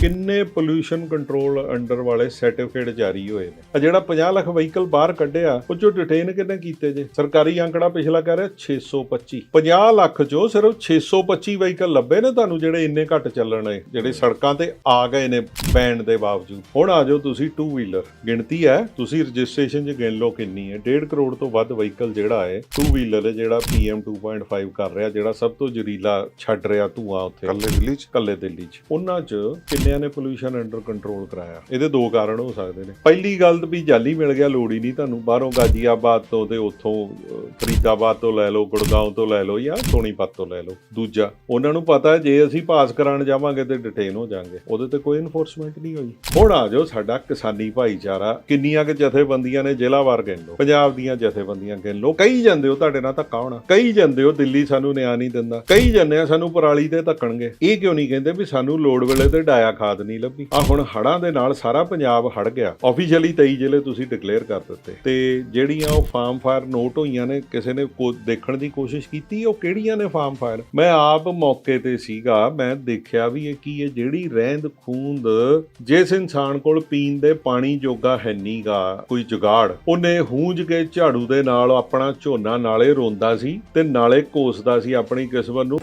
ਕਿੰਨੇ pollution control under ਵਾਲੇ certificate ਜਾਰੀ ਹੋਏ ਨੇ? ਆ ਜਿਹੜਾ 50 ਲੱਖ ਵਹੀਕਲ ਬਾਹਰ ਕੱਢਿਆ ਉਹ ਚੋਂ ਡਿਟੇਨ ਕਿੰਨੇ ਕੀਤੇ ਜੇ? ਸਰਕਾਰੀ ਅੰਕੜਾ ਪਿਛਲਾ ਕਹਿ ਰਿਹਾ 625 50 ਲੱਖ ਚੋਂ ਸਿਰਫ 625 ਵਹੀਕਲ ਲੱਭੇ ਨੇ ਤੁਹਾਨੂੰ ਜਿਹੜੇ ਇੰਨੇ ਘੱਟ ਚੱਲਣ ਨੇ ਜਿਹੜੇ ਸੜਕਾਂ ਤੇ ਆ ਗਏ ਨੇ ਬੈਨ ਦੇ ਬਾਵਜੂਦ। ਹੁਣ ਆ ਜਾਓ ਤੁਸੀਂ 2 ਵੀਲਰ ਗਿਣਤੀ ਹੈ ਤੁਸੀਂ ਰਜਿਸਟ੍ਰੇਸ਼ਨ 'ਚ ਗਿਣ ਲਓ ਕਿੰਨੀ ਹੈ। 1.5 ਕਰੋੜ ਤੋਂ ਵੱਧ ਵਹੀਕਲ ਜਿਹੜਾ ਹੈ 2 ਵੀਲਰ ਹੈ ਜਿਹੜਾ PM 2.5 ਕਰ ਰਿਹਾ ਜਿਹੜਾ ਸਭ ਤੋਂ ਜ਼ਰੀਲਾ ਛੱਡ ਰਿਹਾ ਧੂਆਂ ਉੱਥੇ। ਕੱਲੇ ਦਿੱਲੀ ਚ? ਕੱਲੇ ਦਿੱਲੀ 'ਚ। ਉਹਨਾਂ 'ਚ ਕਿੰਨਿਆਂ ਨੇ ਪੋਲੂਸ਼ਨ ਅੰਡਰ ਕੰਟਰੋਲ ਕਰਾਇਆ। ਇਹਦੇ ਦੋ ਕਾਰਨ ਹੋ ਸਕਦੇ ਨੇ। ਪਹਿਲੀ ਗੱਲ ਤਾਂ ਵੀ ਜਾਲੀ ਮਿਲ ਗਿਆ, ਲੋੜ ਹੀ ਨਹੀਂ ਤੁਹਾਨੂੰ। ਬਾਹਰੋਂ ਗਾਜੀਆਬਾਦ ਤੋਂ ਤੇ ਉੱਥੋਂ ਫਰੀਦਾਬਾਦ ਤੋਂ ਲੈ ਲਓ ਗੁੜਗਾਉਂ ਤੋਂ ਲੈ ਲਓ ਜਾਂ ਸੋਨੀਪਤ ਤੋਂ ਲੈ ਲਓ। ਦੂਜਾ, ਉਹਨਾਂ ਨੂੰ ਪਤਾ ਜੇ ਅਸੀਂ ਪਾਸ ਕਰਾਉਣ ਜਾਵਾਂਗੇ ਤੇ ਡਿਟੇਨ ਹੋ ਜਾਾਂਗੇ। ਉਹਦੇ ਤੇ ਕੋਈ ਇਨਫੋਰਸਮੈਂਟ ਨਹੀਂ ਹੋਈ। ਹੁਣ ਆ ਜਾਓ ਸਾਡਾ ਕਿਸਾਨੀ ਭਾਈਚਾਰਾ। ਕਿੰਨੀਆਂ ਕਿ ਜਥੇਬੰਦੀਆਂ ਨੇ ਜ਼ਿਲ੍ਹਾ ਵਾਰ ਗਿਣ ਲਓ। ਪੰਜਾਬ ਦੀਆਂ ਜਥੇਬੰਦੀਆਂ ਗਿਣ ਲਓ। ਕਈ ਜਾਂਦੇ ਹੋ, ਤੁਹਾਡੇ ਨਾਲ ਧੱਕਾ ਹੋਣਾ। ਕਈ ਜਾਂਦੇ ਹੋ, ਦਿੱਲੀ ਸਾਨੂੰ ਨਿਆਂ ਨਹੀਂ ਦਿੰਦਾ। ਕਈ ਜਾਂਦੇ ਆ, ਸਾਨੂੰ ਪਰਾਲੀ ਤੇ ਧੱਕਣਗੇ। ਇਹ ਕਿਉਂ ਨਹੀਂ ਕਹਿੰਦੇ ਵੀ ਸਾਨੂੰ ਲੋੜ ਵੇਲੇ ਤੇ ਡਾਇਆ ਖਾਦ ਨਹੀਂ ਲੱਭੀ। ਆ ਹੁਣ ਹੜਾਂ ਦੇ ਨਾਲ ਸਾਰਾ ਪੰਜਾਬ ਹੜ ਗਿਆ। ਆਫੀਸ਼ੀਅਲੀ 23 ਜ਼ਿਲ੍ਹੇ ਤੁਸੀਂ ਡਿਕਲੇਅਰ ਕਰ ਦਿੱਤੇ। ਤੇ ਜਿਹੜੀਆਂ ਉਹ ਫਾਰਮ ਫਾਇਰ ਨੋਟ ਹੋਈਆਂ ਨੇ, ਕਿਸੇ ਨੇ ਦੇਖਣ ਦੀ ਕੋਸ਼ਿਸ਼ ਕੀਤੀ, ਉਹ ਕਿਹੜੀਆਂ ਨੇ ਫਾਰਮ ਫਾਇਰ ਮੈਂ ਆਪ ਮੌਕੇ ਤੇ ਸੀਗਾ, ਮੈਂ ਦੇਖਿਆ ਵੀ ਇਹ ਕੀ ਹੈ, ਜਿਹੜੀ ਰਹਿੰਦ ਖੂੰਦ ਜਿਸ ਇਨਸਾਨ ਕੋਲ ਪੀਣ ਦੇ ਪਾਣੀ ਜੋਗਾ ਹੈ ਨਹੀਂਗਾ ਕੋਈ ਜੁਗਾੜ, ਉਹਨੇ ਹੂੰਜ ਕੇ ਝਾੜੂ ਦੇ ਨਾਲ ਆਪਣਾ ਝੋਨਾ ਨਾਲੇ ਰੋਂਦਾ ਸੀ ਤੇ ਨਾਲੇ ਕੋਸਦਾ ਸੀ ਆਪਣੀ ਕਿਸਮਤ ਨੂੰ।